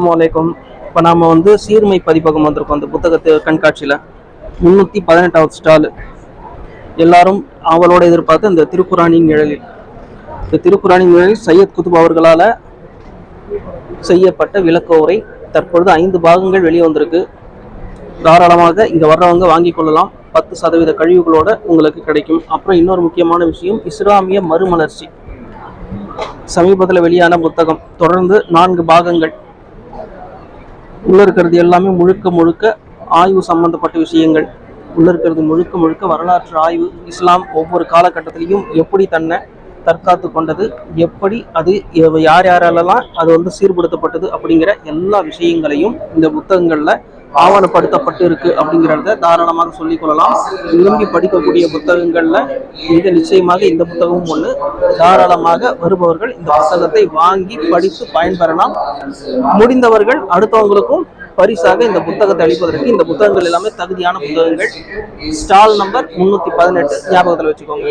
அஸ்ஸலாமு இப்போ நாம் வந்து சீர்மை பதிப்பகம் வந்திருக்கோம் அந்த புத்தகத்து கண்காட்சியில். முந்நூற்றி பதினெட்டாவது ஸ்டால். எல்லாரும் அவளோட எதிர்பார்த்து இந்த திருக்குறானின் நிழலில். இந்த திருக்குறானின் நிழலில் சையத் குத்துப் அவர்களால் செய்யப்பட்ட விளக்க உரை தற்பொழுது ஐந்து பாகங்கள் வெளியே வந்திருக்கு. தாராளமாக இங்கே வர்றவங்க வாங்கிக் கொள்ளலாம். பத்து சதவீத கழிவுகளோட உங்களுக்கு கிடைக்கும். அப்புறம் இன்னொரு முக்கியமான விஷயம் இஸ்லாமிய மறுமலர்ச்சி. சமீபத்தில் வெளியான புத்தகம். தொடர்ந்து நான்கு பாகங்கள். உள்ள இருக்கிறது எல்லாமே முழுக்க முழுக்க ஆய்வு சம்பந்தப்பட்ட விஷயங்கள். உள்ள இருக்கிறது முழுக்க முழுக்க வரலாற்று ஆய்வு. இஸ்லாம் ஒவ்வொரு காலகட்டத்திலையும் எப்படி தன்னை தற்காத்து கொண்டது எப்படி அது யார் யாராலெல்லாம் அது வந்து சீர்படுத்தப்பட்டது அப்படிங்கிற எல்லா விஷயங்களையும் இந்த புத்தகங்களில் ஆவணப்படுத்தப்பட்டு இருக்கு அப்படிங்கிறத தாராளமாக சொல்லிக் கொள்ளலாம். விரும்பி படிக்கக்கூடிய புத்தகங்கள்ல மிக நிச்சயமாக இந்த புத்தகமும் ஒன்று தாராளமாக வருபவர்கள் இந்த புத்தகத்தை வாங்கி படித்து பயன்பெறலாம். முடிந்தவர்கள் அடுத்தவங்களுக்கும் பரிசாக இந்த புத்தகத்தை அளிப்பதற்கு இந்த புத்தகங்கள் எல்லாமே தகுதியான புத்தகங்கள். ஸ்டால் நம்பர் முன்னூத்தி பதினெட்டு. ஞாபகத்தில் வச்சுக்கோங்க.